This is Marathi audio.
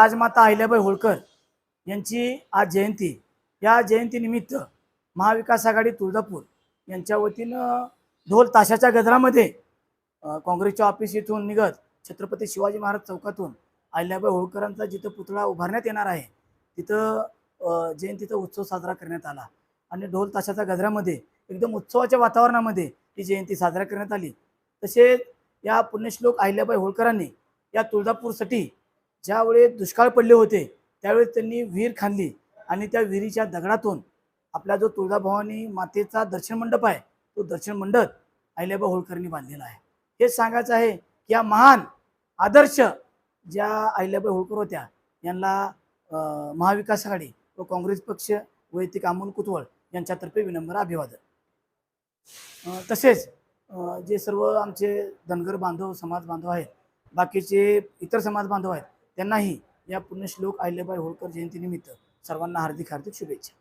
राजमाता अहिल्याबाई होळकर यांची आज जयंती. या जयंतीनिमित्त महाविकास आघाडी तुळजापूर यांच्या वतीनं ढोल ताशाच्या गजरामध्ये काँग्रेसच्या ऑफिस इथून निघत छत्रपती शिवाजी महाराज चौकातून अहिल्याबाई होळकरांचा जिथं पुतळा उभारण्यात येणार आहे तिथं जयंतीचा उत्सव साजरा करण्यात आला. आणि ढोल ताशाच्या गजरामध्ये एकदम उत्सवाच्या वातावरणामध्ये ही जयंती साजरा करण्यात आली. तसेच या पुण्यश्लोक अहिल्याबाई होळकरांनी या तुळजापूरसाठी ज्यावेळी दुष्काळ पडले होते त्यावेळी त्यांनी विहीर खांदली आणि त्या विहिरीच्या दगडातून आपला जो तुळजाभवानी मातेचा दर्शन मंडप आहे तो दर्शन मंडप अहिल्याबा होळकरांनी बांधलेला आहे. हे सांगायचं आहे की या महान आदर्श ज्या अहिल्याबाई होळकर होत्या यांना महाविकास आघाडी व काँग्रेस पक्ष वैयक्तिक अमोल कुतवळ यांच्यातर्फे विनम्र अभिवादन. तसेच जे सर्व आमचे धनगर बांधव समाज बांधव आहेत बाकीचे इतर समाज बांधव आहेत त्यांनाही या पुण्यश्लोक अहिल्याबाई होळकर जयंतीनिमित्त सर्वांना हार्दिक हार्दिक शुभेच्छा.